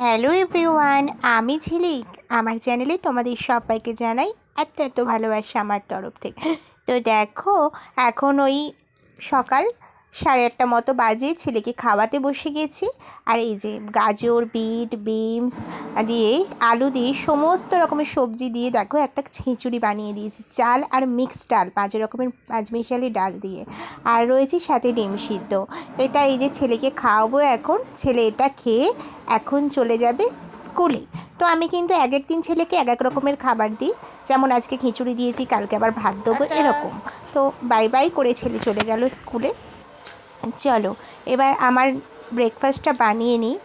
Hello everyone, আমি ঝিলিক। আমার চ্যানেলে তোমাদের সবাইকে জানাই এত এত ভালোবাসা আমার তরফ থেকে। তো দেখো, এখন ওই সকাল সাড়ে আটটা মতো বাজে ছেলেকে খাওয়াতে বসে গেছি। আর এই যে গাজর বিট বিনস দিয়ে আলু দিয়ে সমস্ত রকমের সবজি দিয়ে দেখো একটা খিচুড়ি বানিয়ে দিয়েছি চাল আর মিক্সড ডাল পাঁচ রকমের পাঁচমিশালি ডাল দিয়ে। আর রয়েছে সাথে ডিম সিদ্ধ। এটা এই যে ছেলেকে খাওয়াবো এখন ছেলে এটা খেয়ে এখন চলে যাবে স্কুলে। তো আমি কিন্তু এক এক দিন ছেলেকে এক এক রকমের খাবার দিই। যেমন আজকে খিচুড়ি দিয়েছি কালকে আবার ভাত দেবো এরকম। তো বাই বাই করে ছেলে চলে গেল স্কুলে। চলো, এবার আমার ব্রেকফাস্টটা বানিয়ে নিই।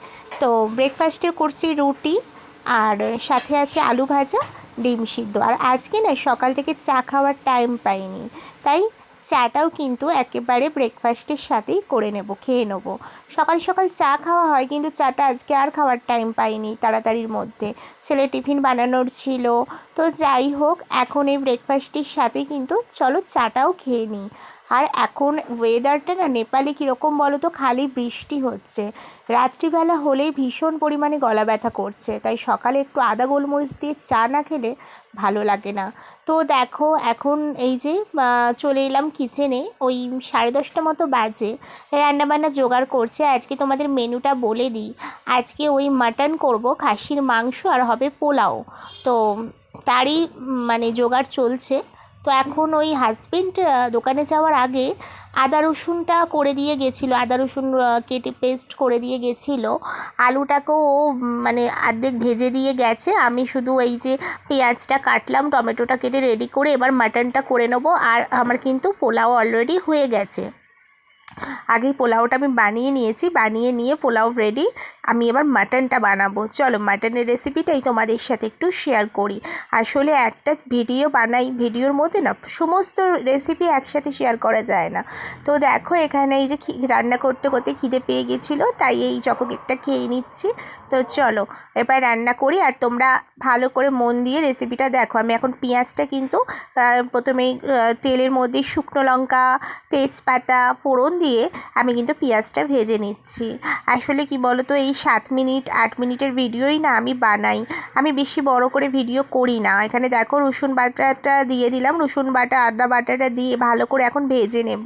তো ব্রেকফাস্টে করছি রুটি আর সাথে আছে আলু ভাজা, ডিম সিদ্ধ। আর আজকে না, সকাল থেকে চা খাওয়ার টাইম পাইনি। তাই চাটাও কিন্তু একেবারে ব্রেকফাস্টের সাথেই করে নেব, খেয়ে নেব। সকাল সকাল চা খাওয়া হয়, কিন্তু চাটা আজকে আর খাওয়ার টাইম পাইনি তাড়াতাড়ির মধ্যে। ছেলে টিফিন বানানোর ছিল। তো যাই হোক, এখন এই ব্রেকফাস্টের সাথে কিন্তু চলো চাটাও খেয়ে নিই। আর এখন ওয়েদারটা না নেপালে কীরকম বলো তো খালি বৃষ্টি হচ্ছে। রাত্রিবেলা হলেই ভীষণ পরিমাণে গলা ব্যথা করছে। তাই সকালে একটু আদা গোলমরিচ দিয়ে চা না খেলে ভালো লাগে না। তো দেখো, এখন এই যে চলে এলাম কিচেনে ওই সাড়ে দশটা মতো বাজে। রান্নাবান্না জোগাড় করছে। আজকে তোমাদের মেনুটা বলে দিই। আজকে ওই মাটন করব, খাসির মাংস, আর হবে পোলাও। তো তারই মানে জোগাড় চলছে। তো এখন ওই হাজবেন্ড দোকানে যাওয়ার আগে আদা রসুনটা করে দিয়ে গেছিল, আদা রসুন কেটে পেস্ট করে দিয়ে গেছিল। আলুটাকেও ও মানে আর্ধেক ভেজে দিয়ে গেছে। আমি শুধু এই যে পেঁয়াজটা কাটলাম, টমেটোটা কেটে রেডি করে এবার মাটনটা করে নেব। আর আমার কিন্তু পোলাও অলরেডি হয়ে গেছে। আগেই পোলাওটা আমি বানিয়ে নিয়েছি, বানিয়ে নিয়ে পোলাও রেডি আমি এবার মাটনটা বানাবো। চলো মাটনের রেসিপিটাই তোমাদের সাথে একটু শেয়ার করি। আসলে একটা ভিডিও বানাই ভিডিওর মধ্যে না সমস্ত রেসিপি একসাথে শেয়ার করা যায় না। তো দেখো এখানে এই যে রান্না করতে করতে খিদে পেয়ে গেছিল, তাই এই চকোকেকটা খেয়ে নিচ্ছি। তো চলো এবার রান্না করি, আর তোমরা ভালো করে মন দিয়ে রেসিপিটা দেখো। আমি এখন পেঁয়াজটা কিন্তু প্রথমেই তেলের মধ্যে শুকনো লঙ্কা, তেজপাতা, ফোড়ন দিয়ে আমি কিন্তু পেঁয়াজটা ভেজে নিচ্ছি। আসলে কি বলো তো এই সাত মিনিট, আট মিনিটের ভিডিওই না আমি বানাই। আমি বেশি বড় করে ভিডিও করি না। এখানে দেখো রসুন বাটাটা দিয়ে দিলাম। রসুন বাটা, আদা বাটাটা দিয়ে ভালো করে এখন ভেজে নেব।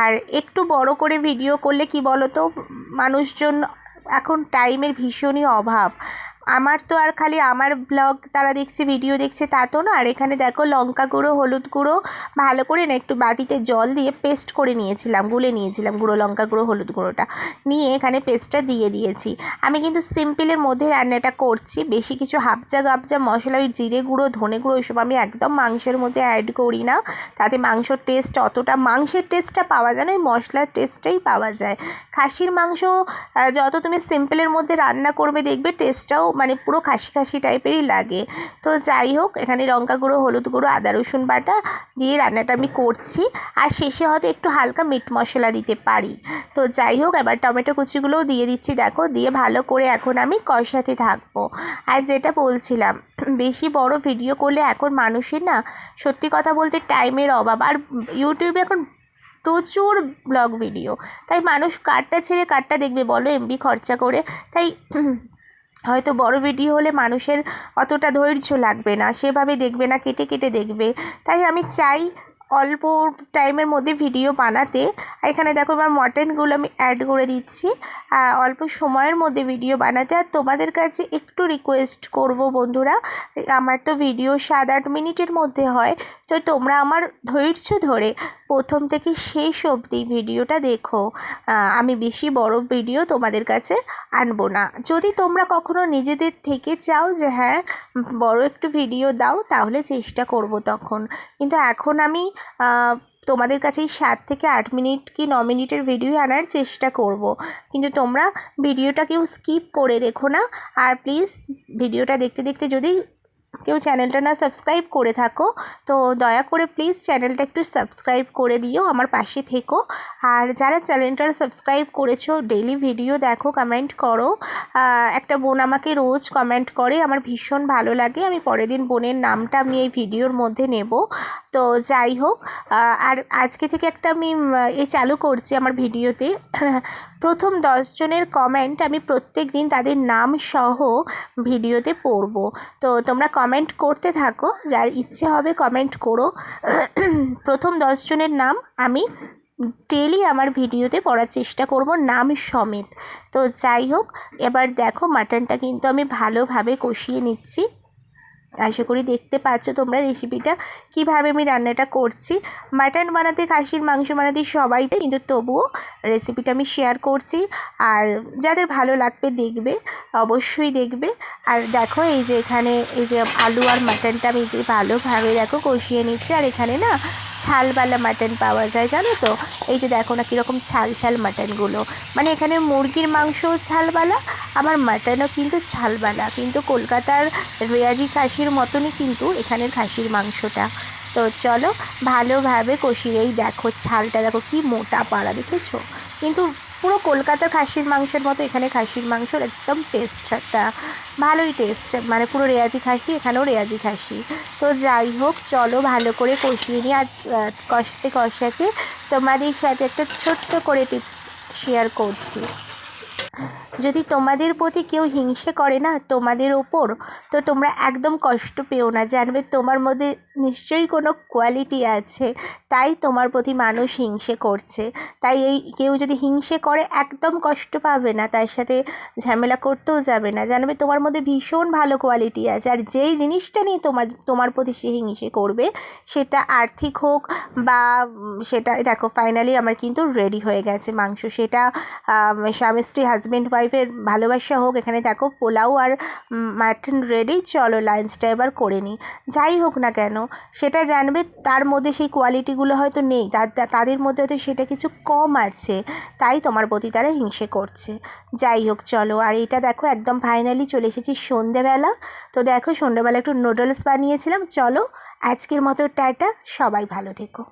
আর একটু বড় করে ভিডিও করলে কি বলো তো মানুষজন এখন টাইমের ভীষণই অভাব। আমার তো আর খালি আমার ব্লগ তারা দেখছে ভিডিও দেখছে, তা তো না। আর এখানে দেখো লঙ্কা গুঁড়ো, হলুদ গুঁড়ো, ভালো করে না একটু বাটিতে জল দিয়ে পেস্ট করে নিয়েছিলাম, গুলে নিয়েছিলাম গুঁড়ো লঙ্কা গুঁড়ো, হলুদ গুঁড়োটা। নিয়ে এখানে পেস্টটা দিয়ে দিয়েছি। আমি কিন্তু সিম্পলের মধ্যে রান্নাটা করছি, বেশি কিছু হাবজা গাবজা মশলা, ওই জিরে গুঁড়ো, ধনে গুঁড়ো, ওইসব আমি একদম মাংসের মধ্যে অ্যাড করি না। তাতে মাংসর টেস্ট অতটা, মাংসের টেস্টটা পাওয়া যায় না, ওই মশলার টেস্টটাই পাওয়া যায়। খাসির মাংস যত তুমি সিম্পলের মধ্যে রান্না করবে, দেখবে টেস্টটাও মানে পুরো খাসি খাসি টাইপেরই লাগে। তো যাই হোক, এখানে লঙ্কা গুঁড়ো, হলুদ গুঁড়ো, আদা, রসুন বাটা দিয়ে রান্নাটা আমি করছি। আর শেষে হয়তো একটু হালকা মিট মশলা দিতে পারি। তো যাই হোক, এবার টমেটো কুচিগুলোও দিয়ে দিচ্ছি। দেখো, দিয়ে ভালো করে এখন আমি কষাতে থাকব। আর যেটা বলছিলাম, বেশি বড় ভিডিও করলে এখন মানুষের না সত্যি কথা বলতে টাইমের অভাব। আর ইউটিউবে এখন প্রচুর ব্লগ ভিডিও তাই মানুষ কারটা ছেড়ে কারটা দেখবে। বলো এমবি খরচা করে। তাই হয়তো বড় ভিডিও হলে মানুষের অতটা ধৈর্য লাগবে না। সেভাবে দেখবে না, কেটে কেটে দেখবে। তাই আমি চাই অল্প টাইমের মধ্যে ভিডিও বানাতে। এখানে দেখো এবার মটনগুলো আমি অ্যাড করে দিচ্ছি। অল্প সময়ের মধ্যে ভিডিও বানাতে। আর তোমাদের কাছে একটু রিকোয়েস্ট করব বন্ধুরা, আমার তো ভিডিও সাত আট মিনিটের মধ্যে হয়। তো তোমরা আমার ধৈর্য ধরে প্রথম থেকে শেষ অবধি ভিডিওটা দেখো। আমি বেশি বড় ভিডিও তোমাদের কাছে আনব না। যদি তোমরা কখনো নিজেদের থেকে চাও যে হ্যাঁ বড় একটু ভিডিও দাও, তাহলে চেষ্টা করব তখন। কিন্তু এখন আমি তোমাদের কাছে সাত থেকে আট মিনিট কি ন মিনিটের ভিডিও আনার চেষ্টা করব। কিন্তু তোমরা ভিডিওটা কেউ স্কিপ করে দেখো না। আর প্লিজ ভিডিওটা দেখতে দেখতে যদি কেউ চ্যানেলটা না সাবস্ক্রাইব করে থাকো, তো দয়া করে প্লিজ চ্যানেলটা একটু সাবস্ক্রাইব করে দিও, আমার পাশে থেকো। আর যারা চ্যানেলটা সাবস্ক্রাইব করেছ ডেলি ভিডিও দেখো কমেন্ট করো। একটা বোন আমাকে রোজ কমেন্ট করে, আমার ভীষণ ভালো লাগে, আমি পরের দিন বোনের নামটা আমি এই ভিডিওর মধ্যে নেব। তো যাই হোক আর আজকে থেকে একটা আমি এ চালু করছি আমার ভিডিওতে। প্রথম দশজনের কমেন্ট আমি প্রত্যেক দিন তাদের নাম সহ ভিডিওতে পড়ব। তো তোমরা কমেন্ট করতে থাকো, যার ইচ্ছে হবে কমেন্ট করো। প্রথম দশজনের নাম আমি ডেলি আমার ভিডিওতে পড়ার চেষ্টা করব নাম সমেত। তো যাই হোক, এবার দেখো মাটনটা কিন্তু আমি ভালোভাবে কষিয়ে নিচ্ছি। আশা করি দেখতে পাচ্ছ তোমরা রেসিপিটা কীভাবে আমি রান্নাটা করছি? মাটন বানাতে, খাসির মাংস বানাতে সবাই কিন্তু তবুও রেসিপিটা আমি শেয়ার করছি। আর যাদের ভালো লাগবে দেখবে, অবশ্যই দেখবে। আর দেখো এই যে এখানে, এই যে আলু আর মাটনটা আমি ভালোভাবে দেখো কষিয়ে নিচ্ছি। আর এখানে না ছালওয়ালা মাটন পাওয়া যায়, জানো তো? এই যে দেখো না কীরকম ছাল ছাল মাটনগুলো। মানে এখানে মুরগির মাংসও ছালওয়ালা আমার মাটনও কিন্তু ছালওয়ালা কিন্তু কলকাতার রেয়াজি খাসির মতনই কিন্তু এখানের খাসির মাংসটা। তো চলো, ভালোভাবে কষিয়েই দেখো ছালটা। দেখো কি মোটা পাড়া, দেখেছ? কিন্তু পুরো কলকাতার খাসির মাংসের মতো এখানে খাসির মাংসর একদম টেস্টটা ভালোই টেস্ট মানে পুরো রেয়াজি খাসি, এখানেও রেয়াজি খাসি। তো যাই হোক, চলো ভালো করে কষিয়ে নিই। আর কষাতে কষাতে তোমাদের সাথে একটা ছোট্ট করে টিপস শেয়ার করছি। যদি তোমাদের প্রতি কেউ হিংসে করে না তোমাদের ওপর, তো তোমরা একদম কষ্ট পেও না। জানবে তোমার মধ্যে নিশ্চয়ই কোনো কোয়ালিটি আছে, তাই তোমার প্রতি মানুষ হিংসে করছে। তাই এই কেউ যদি হিংসে করে, একদম কষ্ট পাবে না, তার সাথে ঝামেলা করতেও যাবে না। জানবে তোমার মধ্যে ভীষণ ভালো কোয়ালিটি আছে, আর যেই জিনিসটা নিয়ে তোমার তোমার প্রতি সে হিংসে করবে, সেটা আর্থিক হোক বা সেটা, দেখো ফাইনালি আমার কিন্তু রেডি হয়ে গেছে মাংস। সেটা স্বামী স্ত্রী হাজব্যান্ড ওয়াইফের ভালোবাসা হোক, এখানে দেখো পোলাও আর মাটন রেডি চলো লাঞ্চটা এবার করে নিই। যাই হোক না কেন সেটা জানবে, তার মধ্যে সেই কোয়ালিটিগুলো হয়তো নেই তাদের মধ্যে হয়তো সেটা কিছু কম আছে, তাই তোমার প্রতি তারা হিংসে করছে। যাই হোক, চলো, আর এটা দেখো, একদম ফাইনালি চলে এসেছি সন্ধেবেলা। তো দেখো সন্ধ্যেবেলা একটু নুডলস বানিয়েছিলাম, চলো, আজকের মতো টাটা, সবাই ভালো থেকো।